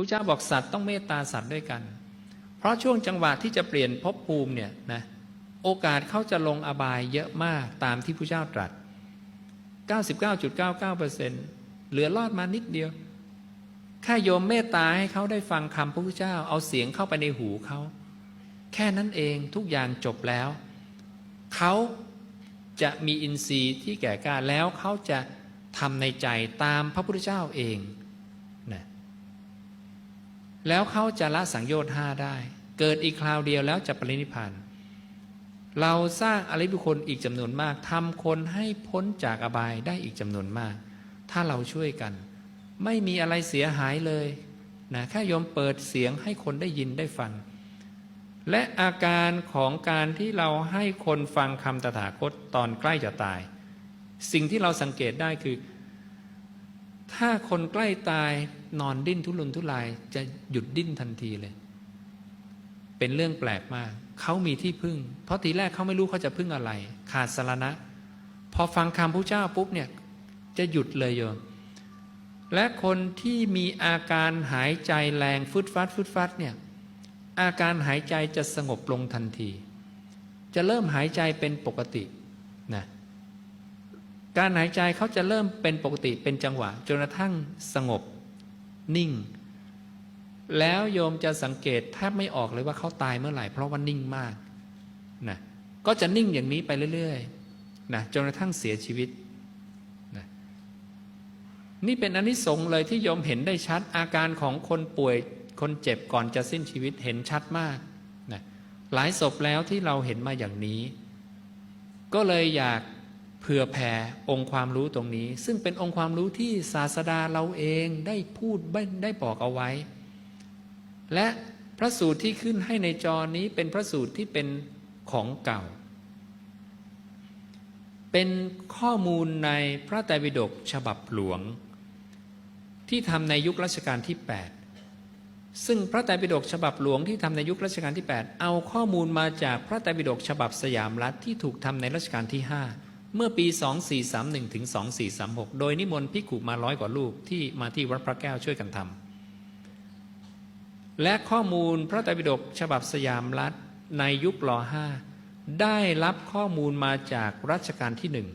พระเจ้าบอกสัตว์ต้องเมตตาสัตว์ด้วยกัน เพราะช่วงจังหวะที่จะเปลี่ยนภพภูมิเนี่ยนะโอกาสเขาจะลงอบายเยอะมากตามที่พระเจ้าตรัส 99.99%เหลือรอดมานิดเดียวแค่โยมเมตตาให้เขาได้ฟังคำพระพุทธเจ้า เอาเสียงเข้าไปในหูเขา แค่นั้นเองทุกอย่างจบแล้ว เขาจะมีอินทรีย์ที่แก่กล้าแล้วเขาจะทำในใจตามพระพุทธเจ้าเอง แล้วเขาจะละสังโยชน์ห้าได้ เกิดอีกคราวเดียวแล้วจะปรินิพานเราสร้างอริบุคคลอีกจำนวนมากทำคนให้พ้นจากอบายได้อีกจำนวนมาก ถ้าเราช่วยกัน ไม่มีอะไรเสียหายเลยนะแค่โยมเปิดเสียงให้คนได้ยินได้ฟัง และอาการของการที่เราให้คนฟังคำตถาคตตอนใกล้จะตาย สิ่งที่เราสังเกตได้คือ ถ้าคนใกล้ตายนอนดิ้นทุรนทุรายจะหยุดดิ้นทันทีเลย เป็นเรื่องแปลกมาก เขามีที่พึ่ง เพราะทีแรกเขาไม่รู้เขาจะพึ่งอะไร ขาดสารณะ พอฟังคำพระเจ้าปุ๊บเนี่ย จะหยุดเลยโยมและคนที่มีอาการหายใจแรงฟึดฟัดฟึดฟัดเนี่ยอาการหายใจจะสงบลงทันที จะเริ่มหายใจเป็นปกตินะ การหายใจเขาจะเริ่มเป็นปกติเป็นจังหวะจนกระทั่งสงบ นิ่ง แล้วโยมจะสังเกตแทบไม่ออกเลยว่าเขาตายเมื่อไหร่ เพราะว่านิ่งมากนะก็จะนิ่งอย่างนี้ไปเรื่อยๆนะจนกระทั่งเสียชีวิตนะนี่เป็นอนนิสงส์เลยที่โยมเห็นได้ชัดอาการของคนป่วยคนเจ็บก่อนจะสิ้นชีวิตเห็นชัดมากนะหลายศพแล้วที่เราเห็นมาอย่างนี้ ก็เลยอยาก ผื่อแผ่องค์ความรู้ตรงนี้ ซึ่งเป็นองค์ความรู้ที่ศาสดาเราเองได้พูดได้บอกเอาไว้ และพระสูตรที่ขึ้นให้ในจอนี้เป็นพระสูตรที่เป็นของเก่า เป็นข้อมูลในพระไตรปิฎกฉบับหลวง ที่ทำในยุครัชกาลที่ 8 ซึ่งพระไตรปิฎกฉบับหลวงที่ทำในยุครัชกาลที่ 8 เอาข้อมูลมาจากพระไตรปิฎกฉบับสยามรัฐที่ถูกทำในรัชกาลที่ 5 เมื่อปี 2431 ถึง 2436 โดยนิมนต์พิกุมาร้อยกว่าลูกที่มาที่วัดพระแก้วช่วยกันทำและข้อมูลพระไตรปิฎกฉบับสยามรัฐในยุคลอ5ได้รับข้อมูลมาจากรัชกาลที่หนึ่ง